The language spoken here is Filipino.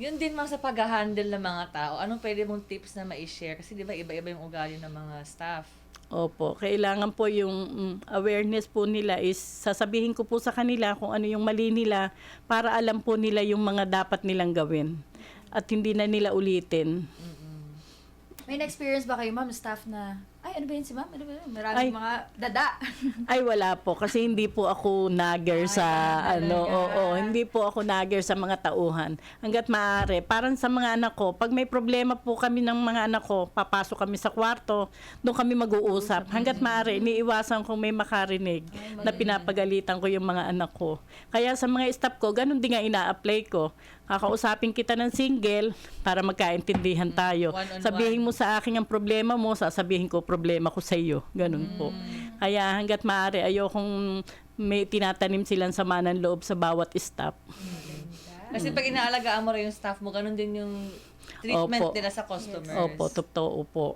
Yun din mga sa pag-handle ng mga tao. Anong pwede mong tips na ma-share? Kasi di ba iba-iba yung ugali ng mga staff. Opo, kailangan po yung mm, awareness po nila is sasabihin ko po sa kanila kung ano yung mali nila para alam po nila yung mga dapat nilang gawin at hindi na nila ulitin. May na-experience ba kayo, ma'am, staff na, ay, ano ba yun si ma'am? Ano ba yun? Ay. Maraming mga dada. Ay wala po kasi hindi po ako nagger sa Ay, ano, talaga. oo, hindi po ako nagger sa mga tauhan. Hangga't maaari, parang sa mga anak ko, pag may problema po kami ng mga anak ko, papasok kami sa kwarto, doon kami mag-uusap. Hangga't maaari, iniiwasan kong may makarinig na pinapagalitan ko yung mga anak ko. Kaya sa mga staff ko, ganun din nga ina-apply ko. Kakausapin kita ng single para magkaintindihan tayo. One-on-one. Sabihin mo sa akin ang problema mo, sasabihin ko problema ko sa iyo. Ganun po. Kaya hanggat maaari, ayokong may tinatanim silang sama ng loob sa bawat staff. Kasi pag inaalagaan mo rin yung staff mo, ganun din yung treatment Opo. nila sa customers. Opo, totoo po.